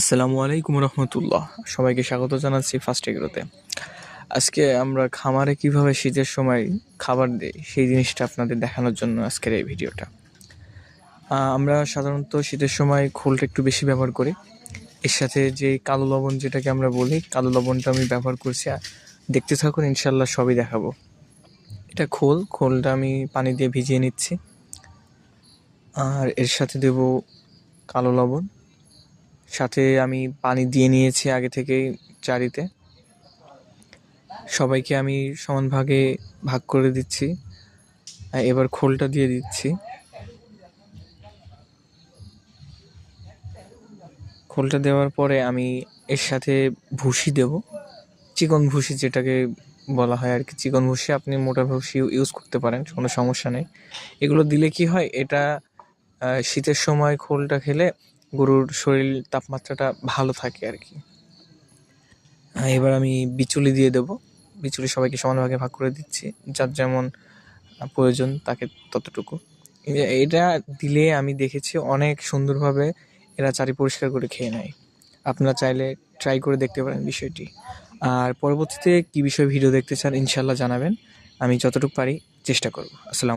আসসালামু আলাইকুম রহমতুল্লাহ। সবাইকে স্বাগত জানাচ্ছি ফার্স্ট এগ্রোতে আজকে আমরা খামারে কীভাবে শীতের সময় খাবার দিই, সেই জিনিসটা আপনাদের দেখানোর জন্য আজকের এই ভিডিওটা। আমরা সাধারণত শীতের সময় খোলটা একটু বেশি ব্যবহার করি। এর সাথে যে কালো লবণ যেটাকে আমরা বলি, কালো লবণটা আমি ব্যবহার করছি। আর দেখতে থাকুন ইনশাল্লাহ সবই দেখাবো। এটা খোল, খোলটা আমি পানি দিয়ে ভিজিয়ে নিচ্ছি। আর এর সাথে দেব কালো লবণ। সাথে আমি পানি দিয়ে নিয়েছি আগে থেকেই চারিতে। সবাইকে আমি সমান ভাগে ভাগ করে দিচ্ছি। এবার খোলটা দিয়ে দিচ্ছি। খোলটা দেওয়ার পরে আমি এর সাথে ভুসি দেব। চিকন ভুসি যেটাকে বলা হয় আর কি। চিকন ভুসি আপনি মোটা ভুসি ইউজ করতে পারেন, কোনো সমস্যা নেই। এগুলো দিলে কি হয়? এটা শীতের সময় খোলটা খেলে গরুর শরীর তাপমাত্রাটা ভালো থাকে আর কি। এবার আমি বিচুলি দিয়ে দেব। বিচুলি সবাইকে সমানভাগে ভাগ করে দিচ্ছি। যার যেমন প্রয়োজন তাকে ততটুকু। এটা দিলে আমি দেখেছি অনেক সুন্দরভাবে এরা চারি পরিষ্কার করে খেয়ে নেয়। আপনারা চাইলে ট্রাই করে দেখতে পারেন বিষয়টি। আর পরবর্তীতে কী বিষয়ে ভিডিও দেখতে চান ইনশাল্লাহ জানাবেন। আমি যতটুকু পারি চেষ্টা করব। আসসালাম